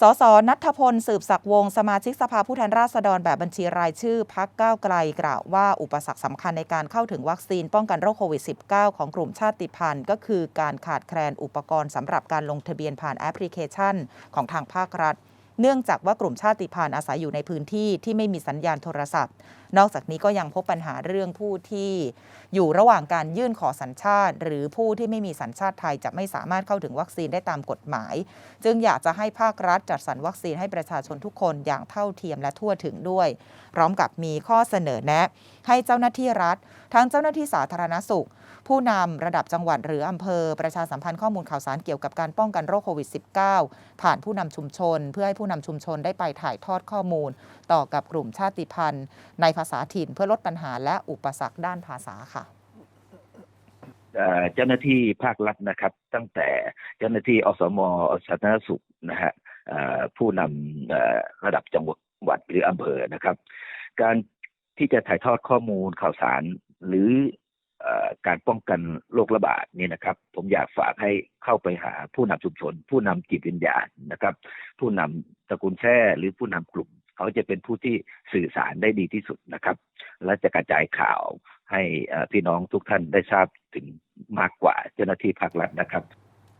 สสนัทพลสืบศักวงสมาชิกสภาผู้แทนราษฎรแบบบัญชีรายชื่อพักก้าวไกลกล่าวว่าอุปสรรคสำคัญในการเข้าถึงวัคซีนป้องกันโรคโควิด -19 ของกลุ่มชาติพันธุ์ ก็คือการขาดแคลนอุปกรณ์สำหรับการลงทะเบียนผ่านแอปพลิเคชันของทางภาครัฐ เนื่องจากว่ากลุ่มชาติพันธุ์อาศัยอยู่ในพื้นที่ที่ไม่มีสัญญาณโทรศัพท์นอกจากนี้ก็ยังพบปัญหาเรื่องผู้ที่อยู่ระหว่างการยื่นขอสัญชาติ หรือผู้ที่ไม่มีสัญชาติไทยจะไม่สามารถเข้าถึงวัคซีนได้ตามกฎหมาย จึงอยากจะให้ภาครัฐจัดสรรวัคซีนให้ประชาชนทุกคนอย่างเท่าเทียมและทั่วถึงด้วย พร้อมกับมีข้อเสนอแนะ ให้เจ้าหน้าที่รัฐ ทั้งเจ้าหน้าที่สาธารณสุข ผู้นำระดับจังหวัดหรืออำเภอ ประชาสัมพันธ์ข้อมูลข่าวสารเกี่ยวกับการป้องกันโรคโควิด -19 ผ่านผู้นำชุมชน เพื่อให้ผู้นำชุมชนได้ไปถ่ายทอดข้อมูล ต่อกับกลุ่มชาติพันธุ์ ในภาษาถิ่นเพื่อลดปัญหาและอุปสรรคด้านภาษาค่ะเจ้าหน้าที่ภาครัฐนะครับ ตั้งแต่เจ้าหน้าที่อสมอสาธารณสุขนะฮะผู้นำระดับจังหวัดหรืออำเภอนะครับ การที่จะถ่ายทอดข้อมูลข่าวสารหรืออการป้องกันโรคระบาดนี่นะครับ ผมอยากฝากให้เข้าไปหาผู้นำชุมชน ผู้นำจิตวิญญาณนะครับ ผู้นำตระกูลแช่หรือผู้นำกลุ่ม เขาจะเป็นผู้ที่สื่อสารได้ดีที่สุดนะครับ และจะกระจายข่าวให้พี่น้องทุกท่านได้ทราบถึงมากกว่าเจ้าหน้าที่ภาครัฐนะครับ